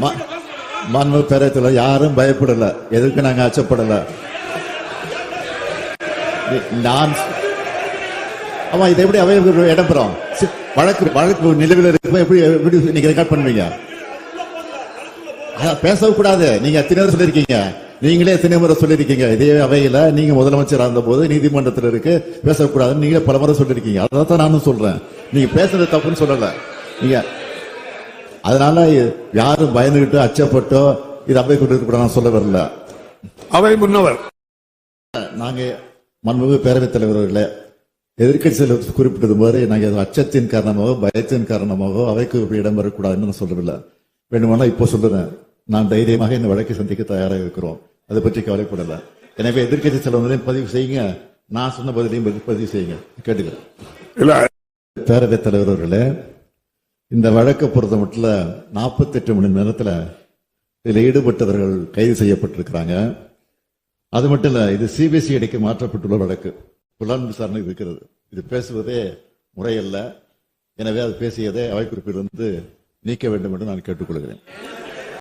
ம- மன்மு யாரும் பயப்படல. எதுக்கு நாங்க அச்சப்படல? நான் ஆமா இதை எப்படி அவை இடம்பெறும்? வழக்கு வழக்கு நிலவில் இருக்கும் எப்படி எப்படி நீங்க ரெக்கார்ட் பண்ணுவீங்க? அதான் பேசவும் கூடாது நீங்க எத்தனை நேரம் சொல்லிருக்கீங்க நீங்களே எத்தனை முறை சொல்லிருக்கீங்க இதே அவையில நீங்க முதலமைச்சர் இருந்த போது நீதிமன்றத்தில் இருக்கு பேசக்கூடாதுன்னு நீங்களே பல முறை சொல்லிருக்கீங்க அதான் தான் நானும் சொல்றேன். நீங்க பேசுறது தப்புன்னு சொல்லல. நீங்க அதனால யாரும் பயந்துகிட்டு அச்சப்பட்டோ இது அவை கொண்டு கூட நான் சொல்ல வரல. அவை முன்னவர். நாங்க மன்மிகு பேரவைத் தலைவர்களே எதிர்க்கட்சியில் குறிப்பிட்டது மாதிரி நாங்க அது அச்சத்தின் காரணமாக பயத்தின் காரணமாக அவைக்கு இடம் வரக்கூடாதுன்னு நான் சொல்லவில்லை. வேணுமானா இப்போ சொல்லுறேன் நான் தைரியமாக இந்த வழக்கை சந்திக்க தயாராக இருக்கிறோம். அதை பற்றி கவலைப்படல. எனவே எதிர்க்கட்சி தலைவர்களையும் பதிவு செய்யுங்க. நான் சொன்ன பதிலையும் பதிவு- செய்யுங்க. கேட்டுக்கிறேன். இல்ல. பேரவைத் தலைவர் அவர்களே இந்த வழக்கை பொறுத்த மட்டும் நாற்பத்தெட்டு மணி நேரத்தில் இதில் ஈடுபட்டவர்கள் கைது செய்யப்பட்டிருக்கிறாங்க. அது மட்டும் இல்லை இது சிபிசிஐடிக்கு மாற்றப்பட்டுள்ள வழக்கு. புலன் விசாரணை இருக்கிறது. இது பேசுவதே முறையல்ல. எனவே அது பேசியதை அவைக்குறிப்பிலிருந்து நீக்க வேண்டும் என்று நான் கேட்டுக்கொள்கிறேன்.